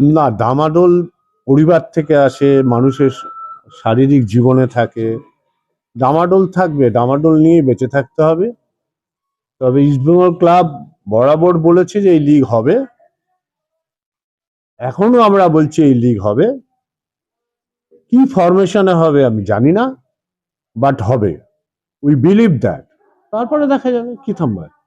না ডামাডোল পরিবার থেকে আসে মানুষের শারীরিক জীবনে থাকে। ডামাডোল থাকবে ডামাডোল নিয়ে বেঁচে থাকতে হবে। তবে ইস্টবেঙ্গল ক্লাব বরাবর বলেছে যে এই লিগ হবে। এখনও আমরা বলছি এই লিগ হবে। কি ফরমেশনে হবে আমি জানি না বাট হবে। উই বিলিভ দ্যাট তারপরে দেখা যাবে কি থামবে? ঠিক আছে, আহ,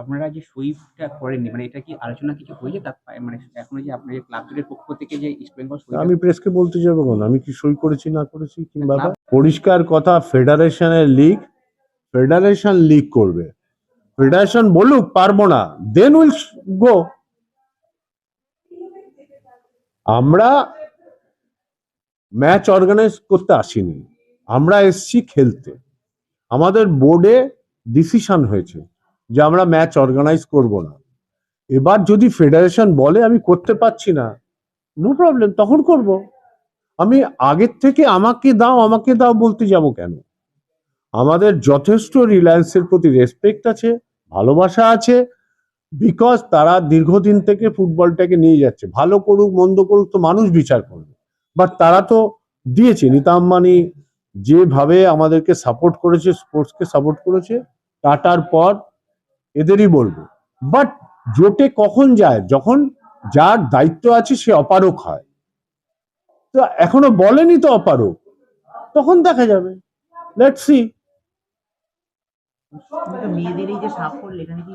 আপনারা যে সইটা করেননি মানে এটা কি আলোচনা কিছু হয়েছে? তার মানে এখনও যে আপনার ক্লাব জুটের পক্ষ থেকে যে ইস্ট বেঙ্গল আমি প্রেসকে বলতে যাব কেন আমি কি সই করেছি না করেছি কিংবা পরিষ্কার কথা ফেডারেশনের লিগ ফেডারেশন লিগ করবে। ফেডারেশন বলুক পারব না। দেন উইল গো আমরা ম্যাচ অর্গানাইজ করতে আসিনি। আমরা এসছি খেলতে। আমাদের বোর্ডে ডিসিশন হয়েছে যে আমরা ম্যাচ অর্গানাইজ করব না। এবার যদি ফেডারেশন বলে আমি করতে পারছি না নো প্রবলেম তখন করব। আমি আগের থেকে আমাকে দাও আমাকে দাও বলতে যাব কেন? আমাদের যথেষ্ট রিলায়েন্সের প্রতি রেসপেক্ট আছে, ভালোবাসা আছে বিকজ তারা দীর্ঘদিন থেকে ফুটবলটাকে নিয়ে যাচ্ছে। ভালো করুক, মন্দ করুক তো মানুষ বিচার করবে। বাট তারা তো দিয়েছে নিতা আম্বানি যেভাবে আমাদেরকে সাপোর্ট করেছে স্পোর্টসকে সাপোর্ট করেছে টাটার পর এদেরই বলব। বাট জোটে কখন যায়? যখন যার দায়িত্ব আছে সে অপারক হয়। তো এখনও বলেনি তো অপারক। তখন দেখা যাবে। লেটস মেয়েদের এই যে সাফল্য, এখানে কি